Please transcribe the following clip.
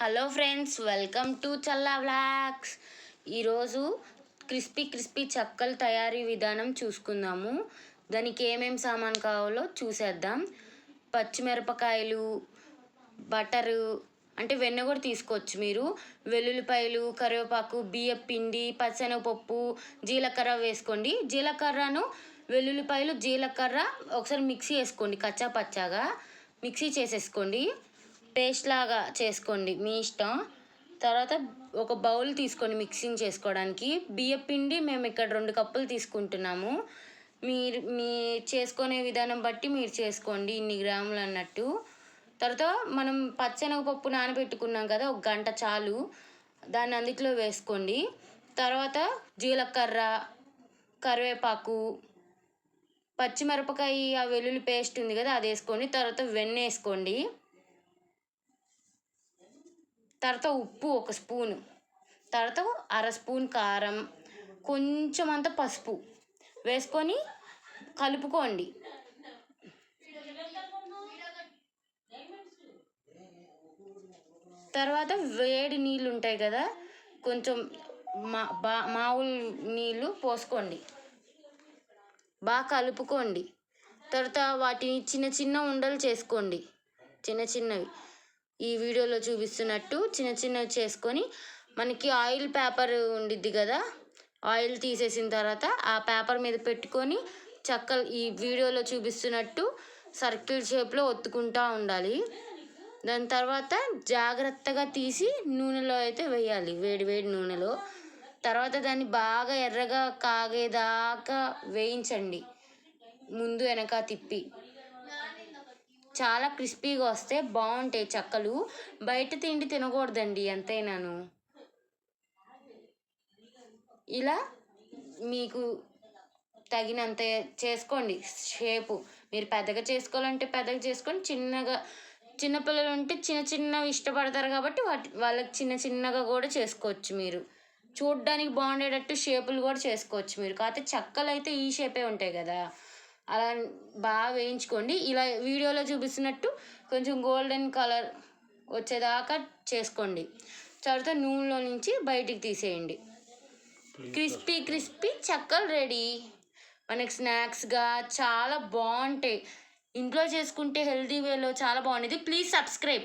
Hello friends welcome to Challa vlogs. ఈరోజు crispy crispy చక్కల తయారీ విధానం చూసుకుందాము. దానికి ఏమేమి సామాన్ కావాలో చూసేద్దాం. పచ్చిమిరపకాయలు బటరు అంటే వెన్న కూడా తీసుకోవచ్చు మీరు. వెల్లుల్లిపాయలు కరివేపాకు బియ్యం పిండి పచ్చనపప్పు జీలకర్ర వేసుకోండి. జీలకర్రను వెల్లుల్లిపాయలు జీలకర్ర ఒకసారి మిక్సీ వేసుకోండి కచ్చా పచ్చాగా. మిక్సీ చేసేసుకోండి. పేస్ట్ లాగా చేసుకోండి మీ ఇష్టం. తర్వాత ఒక బౌల్ తీసుకోండి మిక్సింగ్ చేసుకోవడానికి బియ్యం పిండి మేము ఇక్కడ రెండు కప్పులు తీసుకుంటున్నాము. మీరు మీ చేసుకునే విధానం బట్టి మీరు చేసుకోండి ఇన్ని గ్రాములు అన్నట్టు. తర్వాత మనం పచ్చెనగపప్పు నానబెట్టుకున్నాం కదా ఒక గంట చాలు. దాన్ని అందుట్లో వేసుకోండి. తర్వాత జీలకర్ర కరివేపాకు పచ్చిమిరపకాయ ఆ వెల్లుల్లి పేస్ట్ ఉంది కదా అది వేసుకోండి. తర్వాత వెన్న వేసుకోండి. తర్వాత ఉప్పు ఒక స్పూను. తర్వాత అర స్పూన్ కారం కొంచెం అంత పసుపు వేసుకొని కలుపుకోండి. తర్వాత వేడి నీళ్ళు ఉంటాయి కదా కొంచెం మా బా మామూలు నీళ్ళు పోసుకోండి. బాగా కలుపుకోండి. తర్వాత వాటిని చిన్న చిన్న ఉండలు చేసుకోండి. చిన్న చిన్నవి. ఈ వీడియోలో చూపిస్తున్నట్టు చిన్న చిన్నవి చేసుకొని మనకి ఆయిల్ పేపర్ ఉండిద్ది కదా ఆయిల్ తీసేసిన తర్వాత ఆ పేపర్ మీద పెట్టుకొని చక్కలు ఈ వీడియోలో చూపిస్తున్నట్టు సర్కిల్ షేప్లో ఒత్తుకుంటూ ఉండాలి. దాని తర్వాత జాగ్రత్తగా తీసి నూనెలో అయితే వేయాలి వేడి వేడి నూనెలో. తర్వాత దాన్ని బాగా ఎర్రగా కాగేదాకా వేయించండి ముందు వెనక తిప్పి. చాలా క్రిస్పీగా వస్తే బాగుంటాయి చక్కలు. బయట తిండి తినకూడదండి ఎంతైనాను. ఇలా మీకు తగినంత చేసుకోండి షేపు. మీరు పెద్దగా చేసుకోవాలంటే పెద్దగా చేసుకొని చిన్నగా చిన్నపిల్లలు ఉంటే చిన్న చిన్నవి ఇష్టపడతారు కాబట్టి వాటి వాళ్ళకి చిన్న చిన్నగా కూడా చేసుకోవచ్చు మీరు. చూడ్డానికి బాగుండేటట్టు షేపులు కూడా చేసుకోవచ్చు మీరు. కాకపోతే చక్కలు అయితే ఈ షేపే ఉంటాయి కదా. అలా బాగా వేయించుకోండి. ఇలా వీడియోలో చూపిస్తున్నట్టు కొంచెం గోల్డెన్ కలర్ వచ్చేదాకా చేసుకోండి. తర్వాత నూనెలో నుంచి బయటికి తీసేయండి. క్రిస్పీ క్రిస్పీ చక్కలు రెడీ. మనకి స్నాక్స్గా చాలా బాగుంటాయి. ఇంట్లో చేసుకుంటే హెల్తీ వేలో చాలా బాగుండేది. Please subscribe